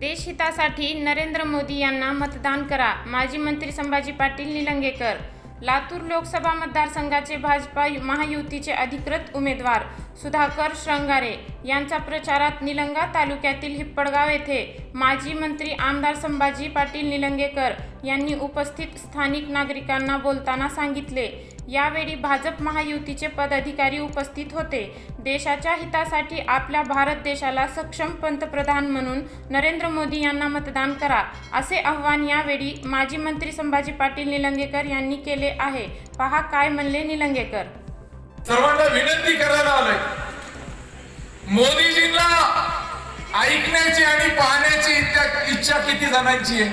देशहितासाठी नरेंद्र मोदी यांना मतदान करा. माजी मंत्री संभाजी पाटील निलंगेकर. लातूर लोकसभा मतदारसंघाचे भाजपा महायुतीचे अधिकृत उमेदवार सुधाकर श्रंगारे यांचा प्रचारात निलंगा तालुक्यातील हिप्पडगाव येथे माजी मंत्री आमदार संभाजी पाटील निलंगेकर यांनी उपस्थित स्थानिक नागरिकांना बोलताना सांगितले यावेळी भाजप महायुतीचे पदाधिकारी उपस्थित होते. देशाच्या हितासाठी आपल्या भारत देशाला सक्षम पंतप्रधान म्हणून नरेंद्र मोदी यांना मतदान करा असे आव्हान यावेळी माजी मंत्री संभाजी पाटील निलंगेकर यांनी केले आहे. पहा काय म्हणले निलंगेकर. सर्वांना विनंती करायला आलोय. मोदीजींना ऐकण्याची आणि पाहण्याची इच्छा- किती जणांची आहे?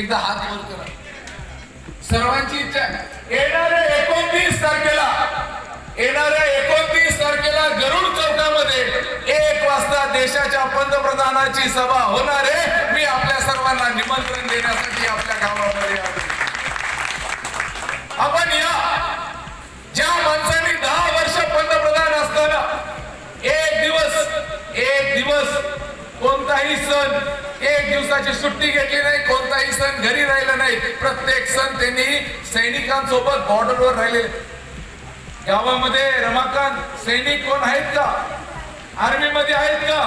एकदा हात वर करा. सर्वांची इच्छा आहे. येणाऱ्या एकोणतीस तारखेला येणाऱ्या एकोणतीस तारखेला गरुड चौकामध्ये एक वाजता देशाच्या पंतप्रधानाची सभा होणार आहे मी आपल्या सर्वांना निमंत्रण देण्यासाठी आपल्या गावामध्ये आपण या ज्या माणसांनी दहा वर्ष पंतप्रधान असताना एक दिवस एक दिवस कोणताही सण एक दिवसाची सुट्टी घेतली नाही कोणताही सण घरी राहिला नाही. प्रत्येक सण त्यांनी सैनिकांसोबत बॉर्डरवर राहिले गावामध्ये रमाकांत सैनिक कोण आहेत का? आर्मी मध्ये आहेत का?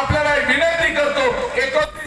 आपल्याला विनंती करतो एकोण